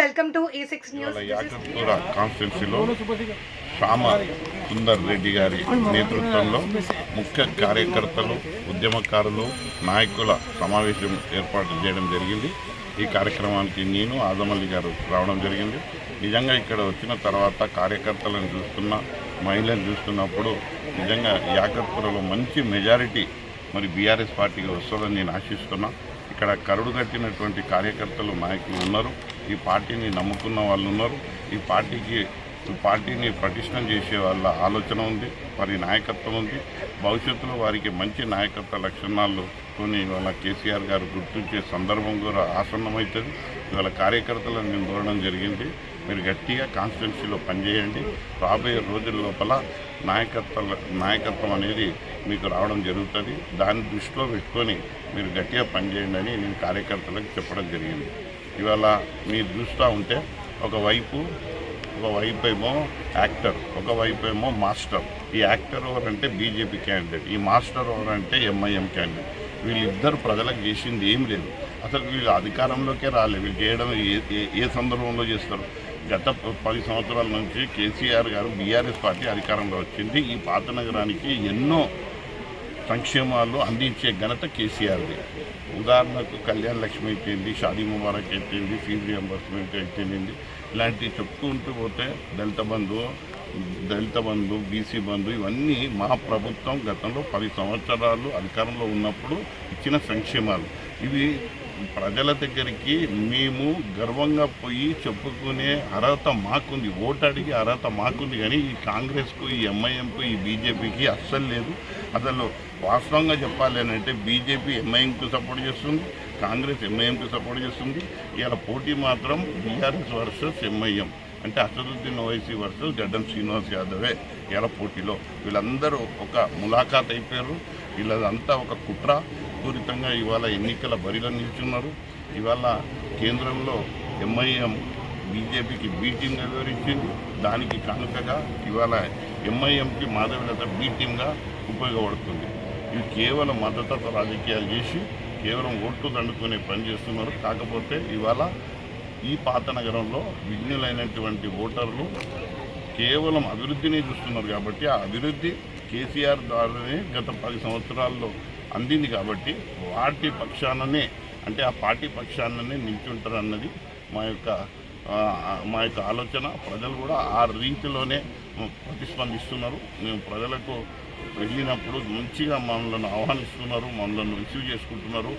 Welcome to A six news Yakutpura కాన్స్టిట్యున్సీలో శ్యామ సుందర్ రెడ్డి గారి నేతృత్వంలో ముఖ్య కార్యకర్తలు ఉద్యమకారులు నాయకుల సమావేశం ఏర్పాటు చేయడం జరిగింది. ఈ కార్యక్రమానికి నేను ఆదమల్లి గారు రావడం జరిగింది. నిజంగా ఇక్కడ వచ్చిన తర్వాత కార్యకర్తలను చూస్తున్న మహిళలను చూస్తున్నప్పుడు నిజంగా యాకత్పురలో మంచి మెజారిటీ మరి బీఆర్ఎస్ పార్టీకి వస్తుందని నేను ఆశిస్తున్నా. ఇక్కడ కరుడు కట్టినటువంటి కార్యకర్తలు నాయకులు ఉన్నారు. ఈ పార్టీని నమ్ముకున్న వాళ్ళు ఉన్నారు. ఈ పార్టీకి ఈ పార్టీని పటిష్టం చేసే వాళ్ళ ఆలోచన ఉంది వారి నాయకత్వం ఉంది. భవిష్యత్తులో వారికి మంచి నాయకత్వ లక్షణాలు కొన్ని ఇవాళ కేసీఆర్ గారు గుర్తించే సందర్భం కూడా ఆసన్నమవుతుంది. ఇవాళ కార్యకర్తలను నేను కోరడం జరిగింది. మీరు గట్టిగా కాన్స్టిట్యున్సీలో పనిచేయండి. రాబోయే రోజుల లోపల నాయకత్వ నాయకత్వం అనేది మీకు రావడం జరుగుతుంది. దాన్ని దృష్టిలో పెట్టుకొని మీరు గట్టిగా పనిచేయండి అని నేను కార్యకర్తలకు చెప్పడం జరిగింది. ఇవాళ మీరు చూస్తూ ఉంటే ఒకవైపు ఒకవైపు ఏమో యాక్టర్ ఒకవైపు ఏమో మాస్టర్. ఈ యాక్టర్ ఎవరంటే బీజేపీ క్యాండిడేట్ ఈ మాస్టర్ ఎవరంటే ఎంఐఎం క్యాండిడేట్ వీళ్ళిద్దరు ప్రజలకు చేసింది ఏం లేదు. అసలు వీళ్ళు అధికారంలోకే రాలేదు. వీళ్ళు చేయడం ఏ- ఏ సందర్భంలో చేస్తారు? గత పది సంవత్సరాల నుంచి కేసీఆర్ గారు బీఆర్ఎస్ పార్టీ అధికారంలో వచ్చింది. ఈ పాత నగరానికి ఎన్నో సంక్షేమాలు అందించే ఘనత కేసీఆర్ది. ఉదాహరణకు కళ్యాణ్ లక్ష్మి అయితేంది షాదీ ముబారక్ అయితేంది ఫీజు రియంబర్స్మెంట్ అయితేంది. ఇలాంటివి చెప్పుకుంటూ పోతే దళిత బంధు దళిత బంధు బీసీ బంధు ఇవన్నీ మా ప్రభుత్వం గతంలో పది సంవత్సరాలు అధికారంలో ఉన్నప్పుడు ఇచ్చిన సంక్షేమాలు. ఇవి ప్రజల దగ్గరికి మేము గర్వంగా పోయి చెప్పుకునే అర్హత మాకుంది. ఓటు అర్హత మాకుంది కానీ ఈ కాంగ్రెస్కు ఈ ఎంఐఎంకు ఈ బీజేపీకి అస్సలు లేదు. అసలు వాస్తవంగా చెప్పాలి అని అంటే బీజేపీ ఎంఐఎంకు సపోర్ట్ చేస్తుంది కాంగ్రెస్ ఎంఐఎంకు సపోర్ట్ చేస్తుంది. ఇలా పోటీ మాత్రం బీఆర్ఎస్ వర్సెస్ ఎంఐఎం అంటే అసదుద్దీన్ ఓవైసీ వర్సెస్ గడ్డం శ్రీనివాస్ యాదవే ఇలా పోటీలో. వీళ్ళందరూ ఒక ములాఖాత్ అయిపోయారు. వీళ్ళదంతా ఒక కుట్ర. పూరితంగా ఇవాళ ఎన్నికల బరిలో నిల్చున్నారు. ఇవాళ కేంద్రంలో ఎంఐఎం బీజేపీకి బీ టీమ్గా వివరించింది. దానికి కానుకగా ఇవాళ ఎంఐఎంకి మాధవీలత బీ ఉపయోగపడుతుంది. ఇవి కేవలం మద్దతత్వ రాజకీయాలు చేసి కేవలం ఓట్లు దండుకునే పని చేస్తున్నారు కాకపోతే ఇవాళ ఈ పాత నగరంలో విఘ్నులైనటువంటి ఓటర్లు కేవలం అభివృద్ధిని చూస్తున్నారు. కాబట్టి ఆ అభివృద్ధి కేసీఆర్ ద్వారానే గత పది సంవత్సరాల్లో అందింది కాబట్టి వాటి పక్షాననే అంటే ఆ పార్టీ పక్షాననే నిల్చుంటారు అన్నది మా యొక్క మా యొక్క ఆలోచన. ప్రజలు కూడా ఆ రీతిలోనే ప్రతిస్పందిస్తున్నారు. మేము ప్రజలకు వెళ్ళినప్పుడు మంచిగా మనలను ఆహ్వానిస్తున్నారు మనలను రిసీవ్ చేసుకుంటున్నారు.